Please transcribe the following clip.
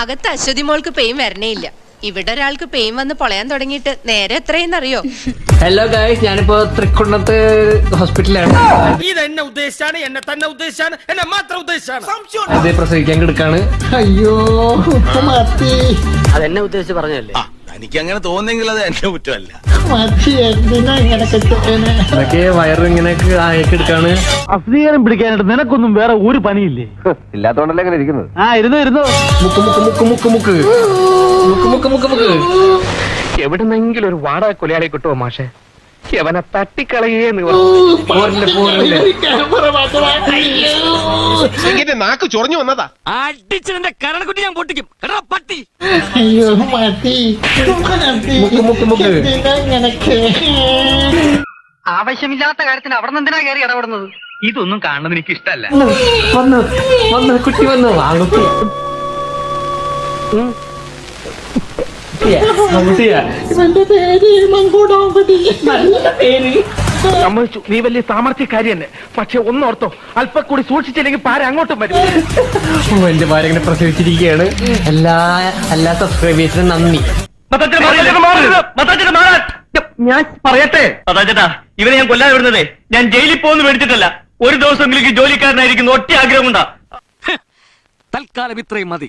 അകത്ത് അശ്വതി മോൾക്ക് പെയിൻ വരണേ ഇല്ല ഇവിടെ ഒരാൾക്ക് പെയിൻ വന്ന് പൊളയാൻ തുടങ്ങിയിട്ട് നേരെ എത്രയെന്നറിയോ? ഹലോ ഗായ്സ് ഞാനിപ്പോ തൃക്കുന്നത്ത് ഹോസ്പിറ്റലിലാണ്. ഇത് എന്നെ ഉദ്ദേശിച്ചാണ് എന്നെ തന്നെ ഉദ്ദേശിച്ചാണ് എന്നെ മാത്രം ഉദ്ദേശിച്ചാണ്. അതെ പ്രസവിക്കാൻ കിടക്കാണ്. അയ്യോ അതെന്നെ ഉദ്ദേശിച്ച് പറഞ്ഞല്ലേ എനിക്ക് അങ്ങനെ തോന്നുന്നെങ്കിൽ അത് എന്റെ കുറ്റമല്ല. മതി എന്തിനാ ഇങ്ങനെ കെട്ടുന്നേ അതൊക്കെ വയറ് ഇങ്ങനെ ആയൊക്കെ എടുക്കാണ്. അസ്വീകാരം പിടിക്കാനായിട്ട് നിനക്കൊന്നും വേറെ ഒരു പണിയില്ലേ? ഇല്ലാത്തോണ്ടല്ലേ അങ്ങനെ ഇരിക്കുന്നത്? ആ ഇരുന്നു ഇരുന്നു. മുക്ക് മുക്ക് മുക്ക് മുക്ക് മുക്ക്. മുക്ക് മുക്ക് മുക്ക് മുക്ക്. എവിടുന്നെങ്കിലും ഒരു വാടക കൊലയാളെ കിട്ടുമോ മാഷെ? അവനെ തട്ടിക്കളയേന്ന് പോരില്ല പോരില്ല ക്യാമറ മാത്രം അയ്യോ. എന്റെ നാക്ക് ചൊറിഞ്ഞു വന്നതാ. അടിച്ചതിന്റെ കരണക്കുട്ടി ഞാൻ പൊട്ടിക്കും. എടാ പട്ടി. അയ്യോ മതി മുക്ക് മുക്ക് മുക്ക്. ഇങ്ങനൊക്കെ? ആവശ്യമില്ലാത്ത കാര്യത്തിന് അവിടെ നിന്ന് എന്തിനാ കയറി ഇടപെടുന്നത്? ഇതൊന്നും കാണുന്നത് എനിക്ക് ഇഷ്ടമല്ല വന്ന് വന്ന് കുട്ടി വന്ന്. വാങ്ങും ഇവന്റെ പേര് മങ്കൂടാമ്പതി നല്ല പേര്. സമ്മതിച്ചു. നീ വലിയ സാമർഥ്യക്കാരി തന്നെ. പക്ഷെ ഒന്നോർത്തോ അല്പം കൂടി സൂക്ഷിച്ചില്ലെങ്കിൽ പാര അങ്ങോട്ടും വരും. എന്റെ ഭാര്യ ഇങ്ങനെ പ്രസവിച്ചിരിക്കുകയാണ്. എല്ലാ എല്ലാ സബ്സ്ക്രൈബേഴ്സിനും നന്ദി. ഞാൻ പറയട്ടെ? ചേട്ടാ ഇവനെ ഞാൻ കൊല്ലാതെ വിടുന്നതേ ഞാൻ ജയിലിൽ പോകുന്നു മേടിച്ചിട്ടല്ല. ഒരു ഈ ജോലിക്കാരനായിരിക്കുന്ന ഒറ്റ ആഗ്രഹം ഉണ്ടാ തൽക്കാലം ഇത്രയും മതി.